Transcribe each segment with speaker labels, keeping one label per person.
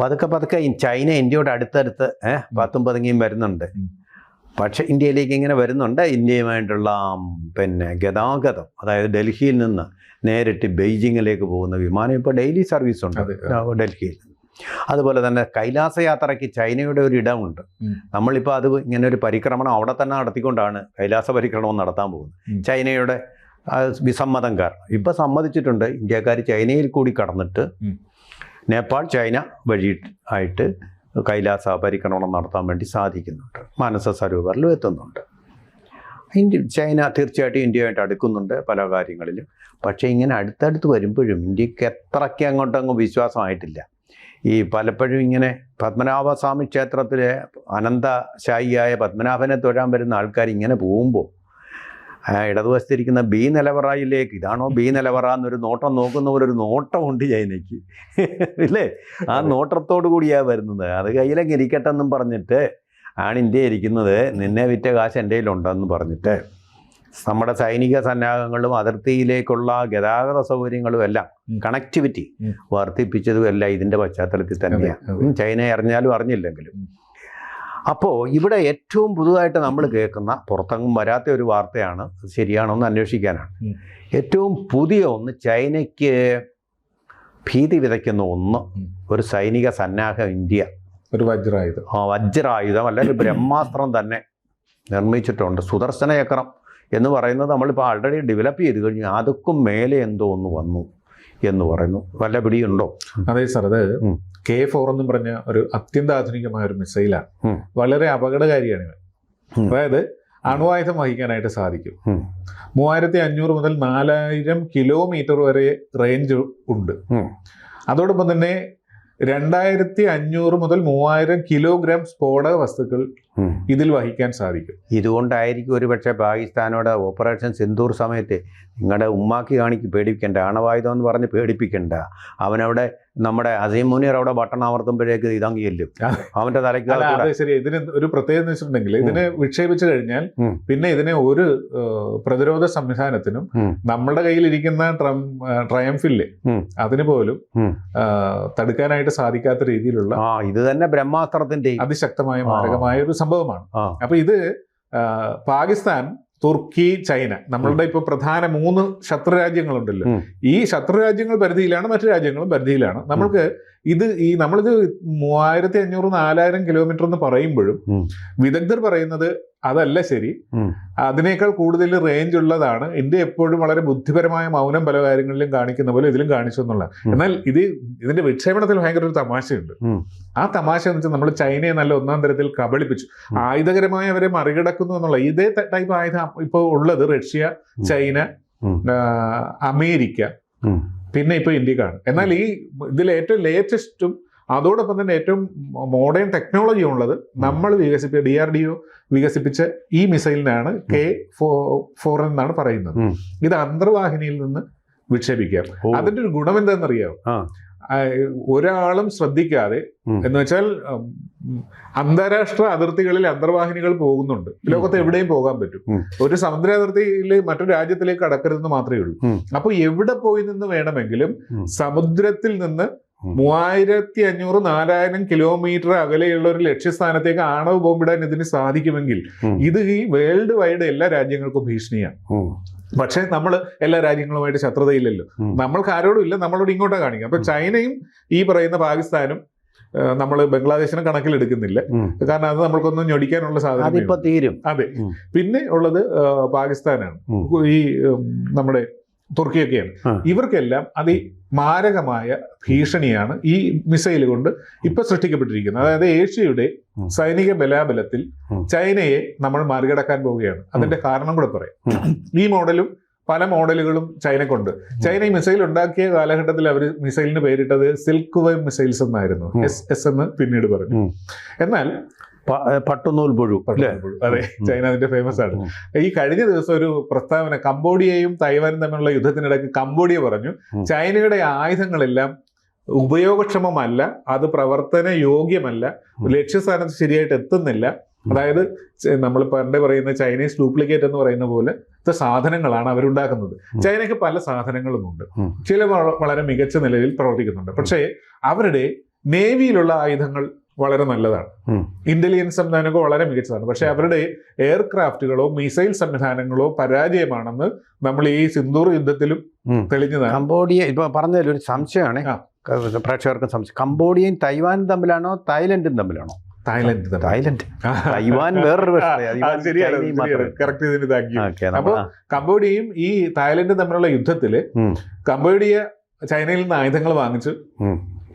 Speaker 1: പതുക്കെ പതുക്കെ ചൈന ഇന്ത്യയോട് അടുത്തടുത്ത് ഏഹ് പത്തും പതുങ്ങിയും വരുന്നുണ്ട്. പക്ഷെ ഇന്ത്യയിലേക്ക് ഇങ്ങനെ വരുന്നുണ്ട്. ഇന്ത്യയുമായിട്ടുള്ള പിന്നെ ഗതാഗതം അതായത് ഡൽഹിയിൽ നിന്ന് നേരിട്ട് ബെയ്ജിങ്ങിലേക്ക് പോകുന്ന വിമാനം ഇപ്പോൾ ഡെയിലി സർവീസ് ഉണ്ട്. ഡൽഹിയിൽ. അതുപോലെ തന്നെ കൈലാസ യാത്രയ്ക്ക് ചൈനയുടെ ഒരു ഇടമുണ്ട്. നമ്മളിപ്പോൾ അത് ഇങ്ങനെ ഒരു പരിക്രമണം അവിടെ തന്നെ നടത്തിക്കൊണ്ടാണ് കൈലാസ പരിക്രമണം നടത്താൻ പോകുന്നത്. ചൈനയുടെ വിസമ്മതം കാരണം. ഇപ്പം സമ്മതിച്ചിട്ടുണ്ട്. ഇന്ത്യക്കാർ ചൈനയിൽ കൂടി കടന്നിട്ട്. നേപ്പാൾ ചൈന വഴി ആയിട്ട് കൈലാസ പരിക്രമണം നടത്താൻ വേണ്ടി സാധിക്കുന്നുണ്ട്. മാനസ സരോവറിലും എത്തുന്നുണ്ട്. ഇന്ത്യ ചൈന തീർച്ചയായിട്ടും ഇന്ത്യയുമായിട്ട് അടുക്കുന്നുണ്ട് പല കാര്യങ്ങളിലും. പക്ഷേ ഇങ്ങനെ അടുത്തടുത്ത് വരുമ്പോഴും ഇന്ത്യയ്ക്ക് എത്രയ്ക്ക് അങ്ങോട്ടങ്ങ് വിശ്വാസമായിട്ടില്ല. ഈ പലപ്പോഴും ഇങ്ങനെ പത്മനാഭസ്വാമി ക്ഷേത്രത്തിലെ അനന്തശായിയായ പത്മനാഭനെ തൊഴാൻ വരുന്ന ആൾക്കാർ ഇങ്ങനെ പോകുമ്പോൾ ഇടതുവശത്തിരിക്കുന്ന ബി നിലവറയിലേക്ക് ഇതാണോ ബി നിലവറ എന്നൊരു നോട്ടം നോക്കുന്ന പോലെ ഒരു നോട്ടമുണ്ട് ചൈനയ്ക്ക് ഇല്ലേ? ആ നോട്ടത്തോടു കൂടിയാണ് വരുന്നത്. അത് കയ്യിലങ്ങ് ഇരിക്കട്ടെ എന്നും പറഞ്ഞിട്ട് ആണ് ഇന്ത്യ ഇരിക്കുന്നത്. നിന്നെ വിറ്റ കാശ് എന്റെ കയ്യിലുണ്ടെന്ന് പറഞ്ഞിട്ട്. നമ്മുടെ സൈനിക സന്നാഹങ്ങളും അതിർത്തിയിലേക്കുള്ള ഗതാഗത സൗകര്യങ്ങളും എല്ലാം കണക്ടിവിറ്റി. വർദ്ധിപ്പിച്ചതും എല്ലാം ഇതിന്റെ പശ്ചാത്തലത്തിൽ തന്നെയാണ്. ചൈന അറിഞ്ഞാലും അറിഞ്ഞില്ലെങ്കിലും. അപ്പോൾ ഇവിടെ ഏറ്റവും പുതുതായിട്ട് നമ്മൾ കേൾക്കുന്ന പുറത്തെങ്ങും വരാത്ത ഒരു വാർത്തയാണ് ശരിയാണോ എന്ന് അന്വേഷിക്കാനാണ്. ഏറ്റവും പുതിയ ഒന്ന് ചൈനയ്ക്ക് ഭീതി വിതയ്ക്കുന്ന ഒന്ന് ഒരു സൈനിക സന്നാഹം ഇന്ത്യ.
Speaker 2: ഒരു വജ്രായുധം.
Speaker 1: ആ, വജ്രായുധം അല്ലെങ്കിൽ ബ്രഹ്മാസ്ത്രം തന്നെ നിർമ്മിച്ചിട്ടുണ്ട്. സുദർശന ചക്രം എന്ന് പറയുന്നത് നമ്മളിപ്പോൾ ആൾറെഡി ഡെവലപ്പ് ചെയ്ത് കഴിഞ്ഞു. അതുക്കും മേലെ എന്തോ ഒന്ന് വന്നു എന്ന് പറയുന്നു. വല്ല പിടിയുണ്ടോ?
Speaker 2: അതെ സാർ. അത്. കെ ഫോർ എന്നും പറഞ്ഞ ഒരു അത്യന്താധുനികമായ ഒരു മിസൈലാണ്. വളരെ അപകടകാരിയാണ് ഇവൻ. അതായത് അണുവായുധം വഹിക്കാനായിട്ട് സാധിക്കും. മൂവായിരത്തി അഞ്ഞൂറ് മുതൽ നാലായിരം കിലോമീറ്റർ വരെ റേഞ്ച് ഉണ്ട്. അതോടൊപ്പം തന്നെ രണ്ടായിരത്തി അഞ്ഞൂറ് മുതൽ മൂവായിരം കിലോഗ്രാം സ്ഫോടക വസ്തുക്കൾ ഇതിൽ വഹിക്കാൻ സാധിക്കും.
Speaker 1: ഇതുകൊണ്ടായിരിക്കും ഒരുപക്ഷെ പാകിസ്ഥാനോട് ഓപ്പറേഷൻ സിന്ദൂർ സമയത്ത് നിങ്ങളുടെ ഉമ്മാക്കി കാണിക്ക് പേടിപ്പിക്കേണ്ട ആണവായുധം എന്ന് പറഞ്ഞ് പേടിപ്പിക്കേണ്ട. അവനവിടെ നമ്മുടെ അസീം മുനീർ അവിടെ ബട്ടൺ അമർത്തുമ്പോഴേക്ക് ഇതങ്ങ് ചെല്ലും. അവന്റെ തലയ്ക്ക്
Speaker 2: ശരി. ഇതിന് ഒരു പ്രത്യേകത എന്ന് വെച്ചിട്ടുണ്ടെങ്കിൽ ഇതിനെ വിക്ഷേപിച്ചു കഴിഞ്ഞാൽ പിന്നെ ഇതിനെ ഒരു പ്രതിരോധ സംവിധാനത്തിനും. നമ്മുടെ കയ്യിലിരിക്കുന്ന ട്രം ട്രയംഫില്ലേ അതിന് പോലും. തടുക്കാനായിട്ട് സാധിക്കാത്ത രീതിയിലുള്ള
Speaker 1: ഇത് തന്നെ ബ്രഹ്മാസ്ത്രത്തിന്റെ
Speaker 2: അതിശക്തമായ
Speaker 1: മാർഗമായ
Speaker 2: മാരകമായ ഒരു സംഭവമാണ്. അപ്പൊ ഇത് പാകിസ്ഥാൻ തുർക്കി ചൈന. നമ്മളുടെ ഇപ്പൊ പ്രധാന മൂന്ന് ശത്രു രാജ്യങ്ങളുണ്ടല്ലോ ഈ ശത്രു രാജ്യങ്ങൾ പരിധിയിലാണ് മറ്റു രാജ്യങ്ങളും പരിധിയിലാണ്. നമ്മൾക്ക് ഇത് ഈ നമ്മളിത് മൂവായിരത്തി അഞ്ഞൂറ് നാലായിരം കിലോമീറ്റർ എന്ന് പറയുമ്പോഴും. വിദഗ്ധർ പറയുന്നത് അതല്ല ശരി. അതിനേക്കാൾ കൂടുതൽ റേഞ്ച് ഉള്ളതാണ്. ഇന്ത്യ എപ്പോഴും വളരെ ബുദ്ധിപരമായ മൗനം പല കാര്യങ്ങളിലും കാണിക്കുന്ന പോലെ ഇതിലും കാണിച്ചു എന്നുള്ള. എന്നാൽ ഇത് ഇതിന്റെ വിക്ഷേപണത്തിൽ ഭയങ്കര ഒരു തമാശയുണ്ട്. ആ തമാശ എന്ന് വെച്ചാൽ നമ്മൾ ചൈനയെ നല്ല ഒന്നാം തരത്തിൽ കബളിപ്പിച്ചു. ആയുധകരമായി അവരെ മറികടക്കുന്നു എന്നുള്ള ഇതേ ടൈപ്പ് ആയുധം ഇപ്പോൾ ഉള്ളത് റഷ്യ ചൈന അമേരിക്ക. പിന്നെ ഇപ്പോൾ ഇന്ത്യക്കാണ് എന്നാൽ ഈ ഇതിൽ ഏറ്റവും ലേറ്റസ്റ്റും അതോടൊപ്പം തന്നെ ഏറ്റവും മോഡേൺ ടെക്നോളജി ഉള്ളത് നമ്മൾ വികസിപ്പിച്ച ഡി ആർ ഡി ഒ വികസിപ്പിച്ച ഈ മിസൈലിനാണ് കെ ഫോർ എന്നാണ് പറയുന്നത്. ഇത് അന്തർവാഹിനിയിൽ നിന്ന് വിക്ഷേപിക്കാം. അതിന്റെ ഒരു ഗുണം എന്താണെന്നറിയാമോ ഒരാളും ശ്രദ്ധിക്കാതെ എന്ന് വെച്ചാൽ അന്താരാഷ്ട്ര അതിർത്തികളിൽ അന്തർവാഹിനികൾ പോകുന്നുണ്ട്. ലോകത്ത് എവിടെയും പോകാൻ പറ്റും. ഒരു സമുദ്ര അതിർത്തിയിൽ മറ്റൊരു രാജ്യത്തിലേക്ക് കടക്കരുതെന്ന് മാത്രമേ ഉള്ളൂ.
Speaker 1: അപ്പൊ
Speaker 2: അപ്പോൾ എവിടെ പോയി നിന്ന് വേണമെങ്കിലും. സമുദ്രത്തിൽ നിന്ന്. മൂവായിരത്തി അഞ്ഞൂറ് നാലായിരം കിലോമീറ്റർ അകലെയുള്ള ഒരു ലക്ഷ്യസ്ഥാനത്തേക്ക് ആണവ ബോംബിടാൻ ഇതിന് സാധിക്കുമെങ്കിൽ ഇത് ഈ വേൾഡ് വൈഡ് എല്ലാ രാജ്യങ്ങൾക്കും ഭീഷണിയാണ്. പക്ഷേ നമ്മൾ എല്ലാ രാജ്യങ്ങളുമായിട്ട് ശത്രുതയില്ലല്ലോ. നമ്മൾക്ക് ആരോടും ഇല്ല നമ്മളോട് ഇങ്ങോട്ടാ കാണിക്കുക. അപ്പൊ ചൈനയും ഈ പറയുന്ന പാകിസ്ഥാനും നമ്മൾ ബംഗ്ലാദേശിനെ കണക്കിലെടുക്കുന്നില്ല. കാരണം അത് നമ്മൾക്കൊന്നും ഞൊടിക്കാനുള്ള
Speaker 1: സാധനം തീരും.
Speaker 2: അതെ. പിന്നെ ഉള്ളത് പാകിസ്ഥാനാണ്. ഈ നമ്മുടെ തുർക്കിയൊക്കെയാണ്. ഇവർക്കെല്ലാം അതി മാരകമായ ഭീഷണിയാണ് ഈ മിസൈൽ കൊണ്ട് ഇപ്പൊ സൃഷ്ടിക്കപ്പെട്ടിരിക്കുന്നത്. അതായത് ഏഷ്യയുടെ സൈനിക ബലാബലത്തിൽ ചൈനയെ നമ്മൾ മറികടക്കാൻ പോവുകയാണ്. അതിന്റെ കാരണം കൂടെ പറയാം. ഈ മോഡലും പല മോഡലുകളും ചൈനക്കുണ്ട് ചൈന ഈ മിസൈൽ ഉണ്ടാക്കിയ കാലഘട്ടത്തിൽ അവർ മിസൈലിന് പേരിട്ടത് സിൽക്ക് വേവ് മിസൈൽസ് എന്നായിരുന്നു. എസ് എസ് എന്ന് പിന്നീട് പറഞ്ഞു. എന്നാൽ
Speaker 1: പട്ടുനൂൽ പുഴു
Speaker 2: അതെ ചൈന അതിന്റെ ഫേമസ് ആണ്. ഈ കഴിഞ്ഞ ദിവസം ഒരു പ്രസ്താവന കംബോഡിയയും തൈവാനും തമ്മിലുള്ള യുദ്ധത്തിനിടയ്ക്ക് കംബോഡിയ പറഞ്ഞു ചൈനയുടെ ആയുധങ്ങളെല്ലാം ഉപയോഗക്ഷമമല്ല അത് പ്രവർത്തന യോഗ്യമല്ല. ലക്ഷ്യസ്ഥാനത്ത് ശരിയായിട്ട് എത്തുന്നില്ല. അതായത് നമ്മൾ പണ്ട് പറയുന്ന ചൈനീസ് ഡ്യൂപ്ലിക്കേറ്റ് എന്ന് പറയുന്ന പോലെ സാധനങ്ങളാണ് അവരുണ്ടാക്കുന്നത്. ചൈനയ്ക്ക് പല സാധനങ്ങളുമുണ്ട്.
Speaker 1: ഉണ്ട്
Speaker 2: ചില വളരെ മികച്ച നിലയിൽ പ്രവർത്തിക്കുന്നുണ്ട്. പക്ഷേ അവരുടെ നേവിയിലുള്ള ആയുധങ്ങൾ വളരെ നല്ലതാണ്. ഇന്റലിജൻസ് സംവിധാനമൊക്കെ വളരെ മികച്ചതാണ്. പക്ഷെ അവരുടെ എയർക്രാഫ്റ്റുകളോ മിസൈൽ സംവിധാനങ്ങളോ പരാജയമാണെന്ന് നമ്മൾ ഈ സിന്ദൂർ യുദ്ധത്തിലും. തെളിഞ്ഞതാണ്.
Speaker 1: കംബോഡിയ ഇപ്പൊ പറഞ്ഞതിൽ ഒരു സംശയമാണ്. പ്രേക്ഷകർക്ക് സംശയം. കംബോഡിയയും തൈവാനും തമ്മിലാണോ തായ്ലൻഡും തമ്മിലാണോ?
Speaker 2: തായ്ലൻഡ്.
Speaker 1: തായ്ലൻഡ്.
Speaker 2: ആ.
Speaker 1: തൈവാൻ വേറൊരു
Speaker 2: ആ,
Speaker 1: പ്രശ്നം.
Speaker 2: ആ, ശരിയാണ് കറക്റ്റ് ഇതിന് താങ്ക് യു
Speaker 1: ഓക്കെ
Speaker 2: അപ്പൊ കംബോഡിയയും ഈ തായ്ലൻഡും തമ്മിലുള്ള യുദ്ധത്തിൽ
Speaker 1: ഉം.
Speaker 2: കംബോഡിയ ചൈനയിൽ നിന്ന് ആയുധങ്ങൾ വാങ്ങിച്ചു.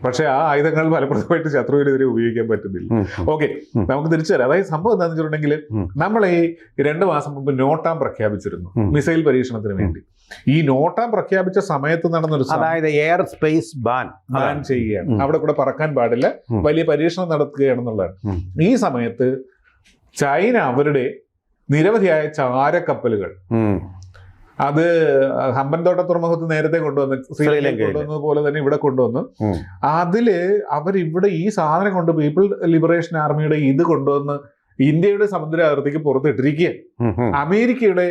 Speaker 2: പക്ഷെ ആ ആയുധങ്ങൾ ഫലപ്രദമായിട്ട് ശത്രുവിനെതിരെ ഉപയോഗിക്കാൻ പറ്റുന്നില്ല. ഓക്കെ നമുക്ക് തിരിച്ചു തരാം അതായത് സംഭവം എന്താണെന്ന് വെച്ചിട്ടുണ്ടെങ്കിൽ. നമ്മൾ ഈ രണ്ട് മാസം മുമ്പ് നോട്ടാം പ്രഖ്യാപിച്ചിരുന്നു മിസൈൽ പരീക്ഷണത്തിന് വേണ്ടി. ഈ നോട്ടാം പ്രഖ്യാപിച്ച സമയത്ത് നടന്നൊരു
Speaker 1: അതായത് എയർ സ്പേസ് ബാൻ.
Speaker 2: ബാൻ ചെയ്യുകയാണ്. അവിടെ കൂടെ പറക്കാൻ പാടില്ല. വലിയ പരീക്ഷണം നടത്തുകയാണെന്നുള്ളതാണ്. ഈ സമയത്ത് ചൈന അവരുടെ നിരവധിയായ ചാരക്കപ്പലുകൾ അത് ഹമ്പൻതോട്ട തുറമുഖത്ത് നേരത്തെ കൊണ്ടുവന്ന് ശ്രീലങ്കയിൽ
Speaker 1: ശ്രീലങ്കയിൽ.
Speaker 2: കൊണ്ടുവന്നത് പോലെ തന്നെ ഇവിടെ കൊണ്ടുവന്നു. അതിൽ അവരിവിടെ ഈ സാധനം കൊണ്ട് പീപ്പിൾ ലിബറേഷൻ ആർമിയുടെ ഇത് കൊണ്ടുവന്ന് ഇന്ത്യയുടെ സമുദ്ര അതിർത്തിക്ക് പുറത്തിട്ടിരിക്കുക അമേരിക്കയുടെ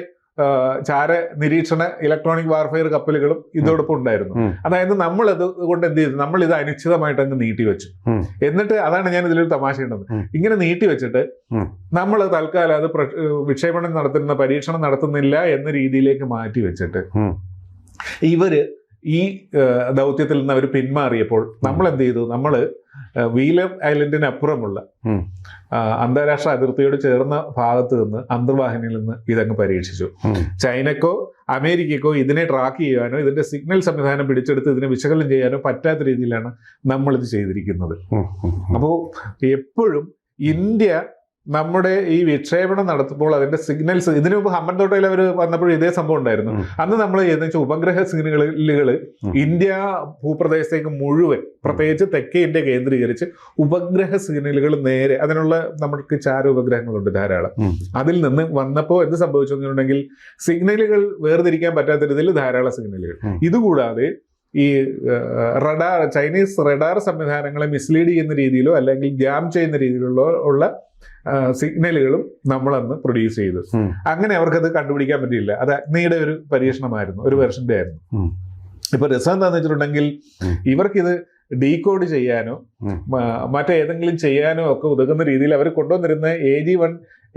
Speaker 2: ചാര നിരീക്ഷണ ഇലക്ട്രോണിക് വാർഫെയർ കപ്പലുകളും ഇതോടൊപ്പം ഉണ്ടായിരുന്നു. അതായത് നമ്മൾ അത് കൊണ്ട് എന്ത് ചെയ്തു? നമ്മൾ ഇത് അനിശ്ചിതമായിട്ട് അങ്ങ് നീട്ടി വെച്ചു. എന്നിട്ട് അതാണ് ഞാൻ ഇതിലൊരു തമാശ ഉണ്ടത് ഇങ്ങനെ നീട്ടി വെച്ചിട്ട് നമ്മൾ തൽക്കാലം അത് വിക്ഷേപണം നടത്തുന്ന പരീക്ഷണം നടത്തുന്നില്ല എന്ന രീതിയിലേക്ക് മാറ്റി വെച്ചിട്ട് ഇവർ ഈ ദൗത്യത്തിൽ നിന്ന് അവർ പിന്മാറിയപ്പോൾ നമ്മൾ എന്ത് ചെയ്തു? നമ്മൾ വീലർ ഐലൻഡിന് അപ്പുറമുള്ള അന്താരാഷ്ട്ര അതിർത്തിയോട് ചേർന്ന ഭാഗത്ത് നിന്ന് അന്തർവാഹിനിയിൽ നിന്ന് ഇതങ്ങ് പരീക്ഷിച്ചു. ചൈനക്കോ അമേരിക്കക്കോ ഇതിനെ ട്രാക്ക് ചെയ്യാനോ ഇതിന്റെ സിഗ്നൽ സംവിധാനം പിടിച്ചെടുത്ത് ഇതിനെ വിശകലനം ചെയ്യാനോ പറ്റാത്ത രീതിയിലാണ് നമ്മളിത് ഇത് ചെയ്തിരിക്കുന്നത് അപ്പോൾ എപ്പോഴും ഇന്ത്യ നമ്മുടെ ഈ വിക്ഷേപണം നടത്തുമ്പോൾ അതിന്റെ സിഗ്നൽസ് ഇതിനു മുമ്പ് ഹമ്മൻ തോട്ടയിൽ അവർ വന്നപ്പോൾ ഇതേ സംഭവം ഉണ്ടായിരുന്നു. അന്ന് നമ്മൾ ചെയ്തെന്ന് ഉപഗ്രഹ സിഗ്നലുകൾ ഇന്ത്യ ഭൂപ്രദേശത്തേക്ക് മുഴുവൻ പ്രത്യേകിച്ച് തെക്കേ ഇന്ത്യ കേന്ദ്രീകരിച്ച് ഉപഗ്രഹ സിഗ്നലുകൾ നേരെ അതിനുള്ള നമ്മൾക്ക് ചാര ഉപഗ്രഹങ്ങളുണ്ട് ധാരാളം. അതിൽ നിന്ന് വന്നപ്പോൾ എന്ത് സംഭവിച്ചു എന്നുണ്ടെങ്കിൽ സിഗ്നലുകൾ വേർതിരിക്കാൻ പറ്റാത്ത രീതിയിൽ ധാരാളം സിഗ്നലുകൾ ഇതുകൂടാതെ ഈ റഡാർ ചൈനീസ് റഡാർ സംവിധാനങ്ങളെ മിസ്ലീഡ് ചെയ്യുന്ന രീതിയിലോ അല്ലെങ്കിൽ ജാം ചെയ്യുന്ന രീതിയിലുള്ള ഉള്ള സിഗ്നലുകളും നമ്മളന്ന് പ്രൊഡ്യൂസ് ചെയ്തു. അങ്ങനെ അവർക്കത് കണ്ടുപിടിക്കാൻ പറ്റിയില്ല. അത് അഗ്നിയുടെ ഒരു പരീക്ഷണമായിരുന്നു ഒരു വെർഷന്റെ ആയിരുന്നു. ഇപ്പൊ രസം എന്താന്ന് വെച്ചിട്ടുണ്ടെങ്കിൽ ഇവർക്കിത് ഡീകോഡ് ചെയ്യാനോ മറ്റേതെങ്കിലും ചെയ്യാനോ ഒക്കെ ഉതകുന്ന രീതിയിൽ അവർ കൊണ്ടുവന്നിരുന്ന എ ജി വൺ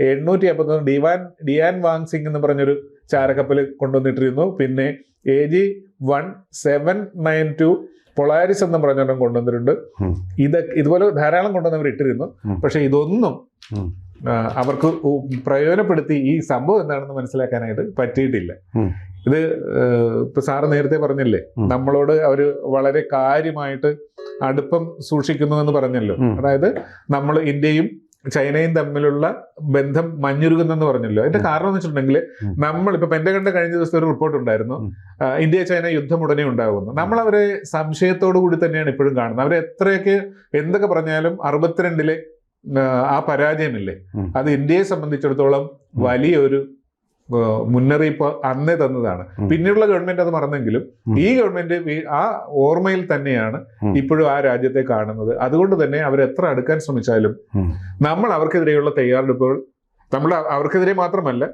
Speaker 2: എണ്ണൂറ്റി അമ്പത്തൊന്ന് ഡിവാൻ ഡിയാൻ വാങ് സിംഗ് എന്ന് പറഞ്ഞൊരു ചാരക്കപ്പൽ കൊണ്ടുവന്നിട്ടിരുന്നു. പിന്നെ A G one seven nine two Polaris എന്ന് പറഞ്ഞൊരെണ്ണം കൊണ്ടുവന്നിട്ടുണ്ട്. ഇത് ഇതുപോലെ ധാരാളം കൊണ്ടുവന്നവർ ഇട്ടിരുന്നു. പക്ഷേ ഇതൊന്നും അവർക്ക് പ്രയോജനപ്പെടുത്തി ഈ സംഭവം എന്താണെന്ന് മനസ്സിലാക്കാനായിട്ട് പറ്റിയിട്ടില്ല. ഇത് ഇപ്പൊ സാറ് നേരത്തെ പറഞ്ഞില്ലേ? നമ്മളോട് അവർ വളരെ കാര്യമായിട്ട് അടുപ്പം സൂക്ഷിക്കുന്നു എന്ന് പറഞ്ഞല്ലോ അതായത് നമ്മൾ ഇന്ത്യയും ചൈനയും തമ്മിലുള്ള ബന്ധം മഞ്ഞുരുകുന്നെന്ന് പറഞ്ഞല്ലോ. അതിന്റെ കാരണം എന്ന് വെച്ചിട്ടുണ്ടെങ്കിൽ നമ്മൾ ഇപ്പൊ പെന്റഗണ്ടെ കഴിഞ്ഞ ദിവസത്തെ ഒരു റിപ്പോർട്ട് ഉണ്ടായിരുന്നു. ഇന്ത്യ ചൈന യുദ്ധം ഉടനെ ഉണ്ടാകുന്നു. നമ്മൾ അവരെ സംശയത്തോടു കൂടി തന്നെയാണ് ഇപ്പോഴും കാണുന്നത്. അവരെ എത്രയൊക്കെ എന്തൊക്കെ പറഞ്ഞാലും അറുപത്തിരണ്ടിലെ ആ, പരാജയമില്ലേ? അത് ഇന്ത്യയെ സംബന്ധിച്ചിടത്തോളം വലിയൊരു മുന്നറിയിപ്പ് അന്നേ തന്നതാണ്. പിന്നീടുള്ള ഗവൺമെന്റ് അത് മറന്നെങ്കിലും ഈ ഗവൺമെന്റ് ആ ഓർമ്മയിൽ തന്നെയാണ് ഇപ്പോഴും ആ രാജ്യത്തെ കാണുന്നത് അതുകൊണ്ട് തന്നെ അവർ എത്ര അടുക്കാൻ ശ്രമിച്ചാലും നമ്മൾ അവർക്കെതിരെയുള്ള തയ്യാറെടുപ്പുകൾ നമ്മൾ അവർക്കെതിരെ മാത്രമല്ല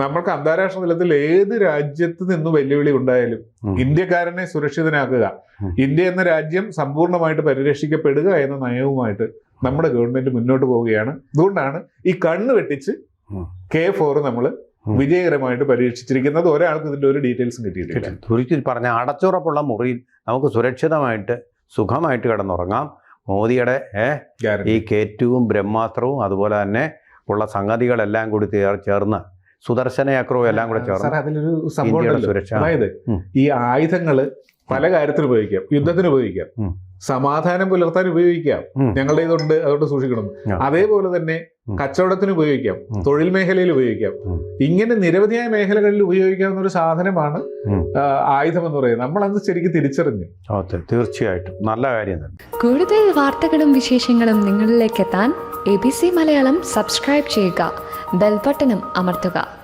Speaker 2: നമ്മൾക്ക് അന്താരാഷ്ട്ര തലത്തിൽ ഏത് രാജ്യത്ത് നിന്നും വെല്ലുവിളി ഉണ്ടായാലും. ഇന്ത്യക്കാരനെ സുരക്ഷിതനാക്കുക ഇന്ത്യ എന്ന രാജ്യം സമ്പൂർണമായിട്ട് പരിരക്ഷിക്കപ്പെടുക എന്ന നയവുമായിട്ട് നമ്മുടെ ഗവൺമെന്റ് മുന്നോട്ട് പോവുകയാണ് അതുകൊണ്ടാണ് ഈ കണ്ണ് വെട്ടിച്ച്. കെ ഫോർ നമ്മൾ. വിജയകരമായിട്ട് പരീക്ഷിച്ചിരിക്കുന്നത് ഒരാൾക്ക് ഇതിന്റെ ഒരു ഡീറ്റെയിൽസും കിട്ടിയിട്ടില്ല.
Speaker 1: ചുരുക്കി പറഞ്ഞ അടച്ചുറപ്പുള്ള മുറിയിൽ നമുക്ക് സുരക്ഷിതമായിട്ട് സുഖമായിട്ട് കിടന്നുറങ്ങാം. മോദിയുടെ ഈ കേറ്റവും ബ്രഹ്മാസ്ത്രവും അതുപോലെ തന്നെ ഉള്ള സംഗതികളെല്ലാം കൂടി ചേർന്ന് സുദർശന ചക്രവും എല്ലാം കൂടെ ചേർന്ന്
Speaker 2: അതിലൊരു സംഭവം
Speaker 1: സുരക്ഷ.
Speaker 2: അതായത് ഈ ആയുധങ്ങൾ പല കാര്യത്തിൽ ഉപയോഗിക്കാം. യുദ്ധത്തിന് ഉപയോഗിക്കാം. സമാധാനം പുലർത്താൻ ഉപയോഗിക്കാം. ഞങ്ങളുടെ ഇതുണ്ട് അതുകൊണ്ട് സൂക്ഷിക്കണം. അതേപോലെ തന്നെ. കച്ചവടത്തിന് ഉപയോഗിക്കാം. തൊഴിൽ മേഖലയിൽ ഉപയോഗിക്കാം. ഇങ്ങനെ നിരവധിയായ മേഖലകളിൽ ഉപയോഗിക്കാവുന്ന ഒരു സാധനമാണ് ആയുധം എന്ന് പറയുന്നത്. നമ്മൾ അത് ശരിക്കും തിരിച്ചറിഞ്ഞു.
Speaker 1: തീർച്ചയായിട്ടും. നല്ല കാര്യം തന്നെ.
Speaker 3: കൂടുതൽ വാർത്തകളും വിശേഷങ്ങളും നിങ്ങളിലേക്ക് എത്താൻ A B C Malayalam subscribe ചെയ്യുക ബെൽബട്ടനും അമർത്തുക.